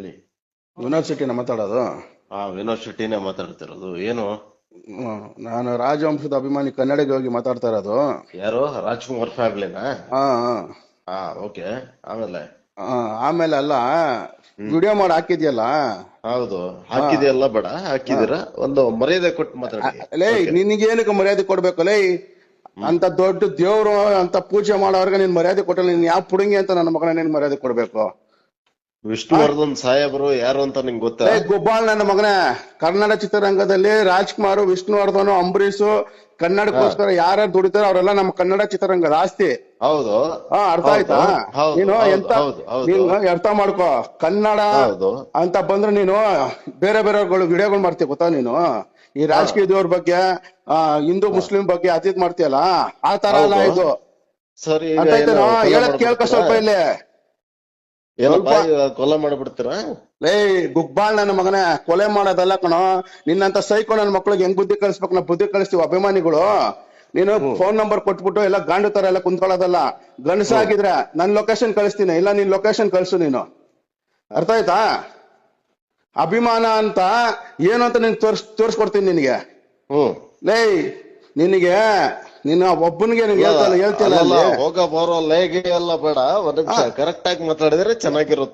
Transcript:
ಹೇಳಿ ಯೂನಿವರ್ಸಿಟಿನ ಮಾತಾಡೋದು? ಆ ಶೆಟ್ಟಿನೇ ಮಾತಾಡ್ತಿರೋದು. ಏನು? ಹ್ಮ್. ನಾನು ರಾಜವಂಶದ ಅಭಿಮಾನಿ ಕನ್ನಡಿಗೆ ಹೋಗಿ ಮಾತಾಡ್ತಾ ಇರೋದು. ಯಾರು? ರಾಜ್ಕುಮಾರ್ ಫ್ಯಾಮಿಲಿನಾ? ಹಾ ಹಾ. ಹಾ ಓಕೆ. ಆಮೇಲೆ? ಆ, ಆಮೇಲೆ ಅಲ್ಲ ವಿಡಿಯೋ ಮಾಡಿ ಹಾಕಿದ್ಯಲ್ಲ? ಹೌದು. ಹಾಕಿದೆಯಲ್ಲ ಬೇಡ. ಹಾಕಿದಿರ ಒಂದು ಮರ್ಯಾದೆ ಕೊಟ್ಟು ಮಾತಾಡಿ. ಲೇ ನಿನಗೇನಕ್ಕೆ ಮರ್ಯಾದೆ ಕೊಡ್ಬೇಕು? ಲೇ ಅಂತ ದೊಡ್ಡ ದೇವ್ರು ಅಂತ ಪೂಜೆ ಮಾಡೋರ್ಗೆ ನೀನ್ ಮರ್ಯಾದೆ ಕೊಟ್ಟಲ್ಲ ನೀನ್ ಯಾವ ಪುಡುಂಗಿ ಅಂತ ನನ್ನ ಮಗನ ನೀನ್ ಮರ್ಯಾದೆ ಕೊಡ್ಬೇಕು? ವಿಷ್ಣುವರ್ಧನ್ ಸಾಹೇಬರು ಯಾರು ಅಂತ ನಿಂಗೆ ಗೊತ್ತಾ? ಗೋಪಾಲ್ ನನ್ನ ಮಗನೇ ಕನ್ನಡ ಚಿತ್ರರಂಗದಲ್ಲಿ ರಾಜ್ಕುಮಾರ್ ವಿಷ್ಣುವರ್ಧನ್ ಅಂಬರೀಶ್ ಕನ್ನಡಕ್ಕೋಸ್ಕರ ಯಾರ್ಯಾರು ದುಡಿತಾರೋ ಅವರೆಲ್ಲ ನಮ್ಮ ಕನ್ನಡ ಚಿತ್ರರಂಗದ ಆಸ್ತಿ. ಹೌದು. ಹಾ ಅರ್ಥ ಆಯ್ತಾ? ನೀನು ಎಂತ. ನೀನು ಅರ್ಥ ಮಾಡ್ಕೋ. ಕನ್ನಡ ಅಂತ ಬಂದ್ರೆ ನೀನು ಬೇರೆ ಬೇರೆಗಳು ವಿಡಿಯೋಗಳು ಮಾಡ್ತೀಯ ಗೊತ್ತಾ ನೀನು? ಈ ರಾಜಕೀಯದವ್ರ ಬಗ್ಗೆ ಹಿಂದೂ ಮುಸ್ಲಿಂ ಬಗ್ಗೆ ಅತೀತ್ ಮಾಡ್ತೀಯಲ್ಲ? ಆ ತರ ಅಲ್ಲ. ಇದು. ಸರಿ ಹೇಳಕ್ ಕೇಳ್ಕೊ ಸ್ವಲ್ಪ ಇಲ್ಲಿ. ಏನಪ್ಪ ಕೊಲೆ ಮಾಡ್ಬಿಡ್ತೀರಾ? ಲೇ ಗುಗ್ಬಾಳ್ ನನ್ನ ಮಗನೇ ಕೊಲೆ ಮಾಡೋದಲ್ಲ ಕಣೋ. ನಿನ್ನಂತ ಸೈಕೋ ನನ್ನ ಮಕ್ಳಿಗೆ ಹೆಂಗ್ ಬುದ್ಧಿ ಕಳಿಸ್ಬೇಕು ನಾವು ಬುದ್ಧಿ ಕಳಿಸ್ತೀವಿ ಅಭಿಮಾನಿಗಳು. ನೀನು ಫೋನ್ ನಂಬರ್ ಕೊಟ್ಬಿಟ್ಟು ಎಲ್ಲ ಗಾಂಡು ತರ ಎಲ್ಲ ಕುಂತ್ಕೊಳ್ಳೋದಲ್ಲ. ಗಂಡಸ ಆಗಿದ್ರೆ ನನ್ ಲೊಕೇಶನ್ ಕಳಿಸ್ತೀನಿ ಇಲ್ಲ ನಿನ್ ಲೊಕೇಶನ್ ಕಳಿಸು ನೀನು. ಅರ್ಥ ಆಯ್ತಾ? ಅಭಿಮಾನ ಅಂತ ಏನು ಅಂತ ನಿನ್ ತೋರ್ಸ್ ತೋರ್ಸ್ಕೊಡ್ತೀನಿ ನಿನಗೆ. ಹ್ಮ್. ಲೇ ನಿನಗೆ ನಿನ್ನ ಒಬ್ಬನಿಗೆ ಹೇಳ್ತಲ್ಲ ಹೋಗ ಬರೋ ಲೇಗೆ ಎಲ್ಲ ಬೇಡ. ಕರೆಕ್ಟ್ ಆಗಿ ಮಾತಾಡಿದ್ರೆ ಚೆನ್ನಾಗಿರುತ್ತೆ.